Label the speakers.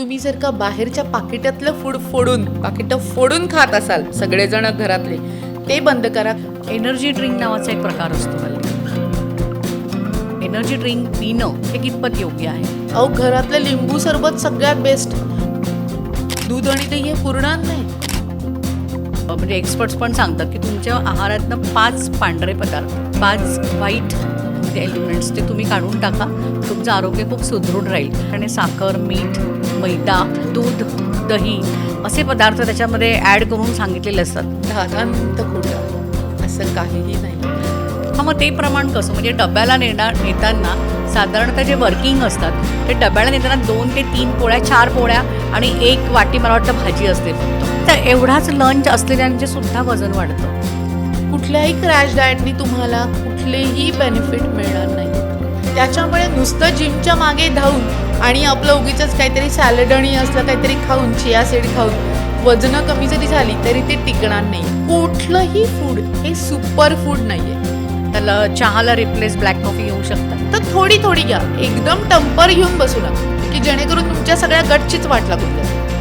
Speaker 1: तुम्ही जर का बाहेरच्या पाकिटातलं फूड फोडून पाकिटं फोडून खात असाल सगळेजण घरातले ते बंद करा.
Speaker 2: एनर्जी ड्रिंक नावाचा एक प्रकार असतो हल्ली. एनर्जी ड्रिंक पिणं हे कितपत योग्य आहे?
Speaker 1: अहो घरातलं लिंबू सरबत सगळ्यात बेस्ट. दूध आणि दही हे पुरणार नाही
Speaker 2: म्हणजे एक्सपर्ट्स पण सांगतात की तुमच्या आहारातनं पाच पांढरे पदार्थ पाच व्हाईट एलिमेंट्स ते तुम्ही काढून टाका. तुमचं आरोग्य खूप सुदृढ राहील. आणि साखर मीठ मैदा दूध दही असे पदार्थ त्याच्यामध्ये ॲड करून सांगितलेले असतात.
Speaker 1: दहा दहा मिनिटं खोटा असं काहीही नाही.
Speaker 2: हा मग ते प्रमाण कसं? म्हणजे डब्याला नेणार नेताना साधारणतः जे वर्किंग असतात ते डब्याला नेताना दोन ते तीन पोळ्या चार पोळ्या आणि एक वाटी मला वाटतं भाजी असते फक्त. तर एवढाच लंच असलेल्यांचे सुद्धा वजन वाढतं.
Speaker 1: कुठल्याही क्रॅश डाएटनी तुम्हाला कुठलेही बेनिफिट मिळणार नाही. त्याच्यामुळे नुसतं जिमच्या मागे धावून आणि आपलं उगीच काहीतरी सॅलड आणि असलं काहीतरी खाऊन चिया सीड खाऊन वजनं कमी जरी झाली तरी ते टिकणार नाही. कुठलंही फूड हे सुपर फूड नाहीये.
Speaker 2: त्याला चहाला रिप्लेस ब्लॅक कॉफी येऊ शकतात.
Speaker 1: तर थोडी थोडी घ्या. एकदम टंपर घेऊन बसू नका की जेणेकरून तुमच्या सगळ्या गटचीच वाट लागून जाईल